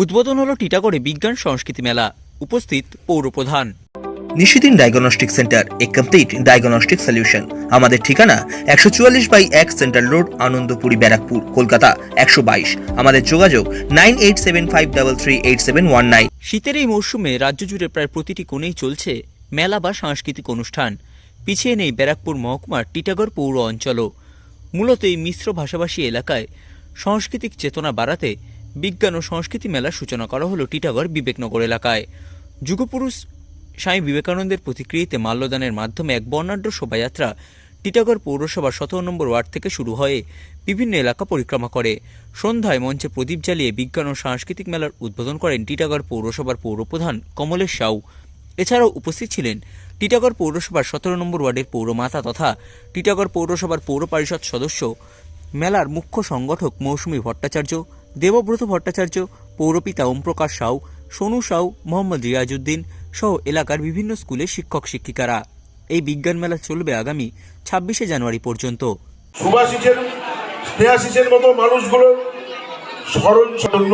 উদ্বোধন হলো টিটাগড়ে বিজ্ঞান সংস্কৃতি মেলা। উপস্থিত পৌরপ্রধান। Nishidin diagnostic centre a complete diagnostic solution. আমাদের ঠিকানা একশো চুয়াল্লিশ বাই এক সেন্ট্রাল রোড আনন্দপুরি ব্যারাকপুর কলকাতা একশো বাইশ। আমাদের যোগাযোগ nine eight seven five double three eight seven one nine. শীতের এই মরশুমে রাজ্য জুড়ে প্রায় প্রতিটি কোণেই চলছে মেলা বা সাংস্কৃতিক অনুষ্ঠান। পিছিয়ে নেই ব্যারাকপুর মহকুমার টিটাগড় পৌর অঞ্চলও। মূলত এই মিশ্র ভাষাভাষী এলাকায় সাংস্কৃতিক চেতনা বাড়াতে বিজ্ঞান ও সংস্কৃতি মেলার সূচনা করা হলো টিটাগড় বিবেকনগর এলাকায়। যুগপুরুষ স্বামী বিবেকানন্দের প্রতিক্রিয়াতে মাল্যদানের মাধ্যমে এক বর্ণাঢ্য শোভাযাত্রা টিটাগড় পৌরসভার সতেরো নম্বর ওয়ার্ড থেকে শুরু হয়ে বিভিন্ন এলাকা পরিক্রমা করে। সন্ধ্যায় মঞ্চে প্রদীপ জ্বালিয়ে বিজ্ঞান ও সাংস্কৃতিক মেলার উদ্বোধন করেন টিটাগড় পৌরসভার পৌরপ্রধান কমলেশ সাউ। এছাড়াও উপস্থিত ছিলেন টিটাগড় পৌরসভার সতেরো নম্বর ওয়ার্ডের পৌরমাতা তথা টিটাগড় পৌরসভার পৌর পরিষদ সদস্য। মেলার মুখ্য সংগঠক মৌসুমী ভট্টাচার্য দেবব্রত ভট্টাচার্য, পৌরপিতা ওমপ্রকাশ সাউ, সোনু সাউ, মোহাম্মদ রিয়াজউদ্দিন সহ এলাকার বিভিন্ন স্কুলের শিক্ষক শিক্ষিকারা। এই বিজ্ঞান মেলা চলবে আগামী ছাব্বিশে জানুয়ারি পর্যন্ত। সুভাষিসের স্নেহাশিসের মতো মানুষগুলো স্মরণ জন্য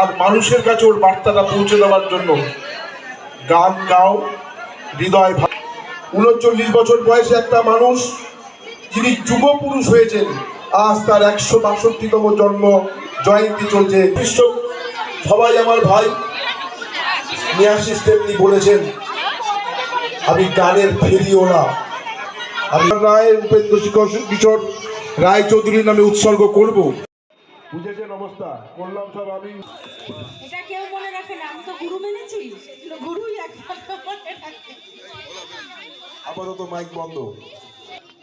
আর মানুষের কাছে ওর বার্তাটা পৌঁছে দেওয়ার জন্য গান গাও, হৃদয় উনচল্লিশ বছর বয়সে একটা মানুষ যিনি যুব পুরুষ হয়েছেন আজ তার একশো বাষট্টিতম জন্ম জয়ন্তী চলছে। বিশ্ব সবাই আমার ভাই। স্নেহাশিস তেমনি বলেছেন আমি গানের ফেরিওলা আমি রায় উপেন্দ্র শিখর কিশোর রায় চৌধুরীর নামে উৎসর্গ করব। বুঝেছেন অবস্থা করলাম সব আমি এটা কেউ রাখে না। আমি তো গুরু মেনেছি। গুরুই একমাত্র আপাতত মাইক বন্ধ।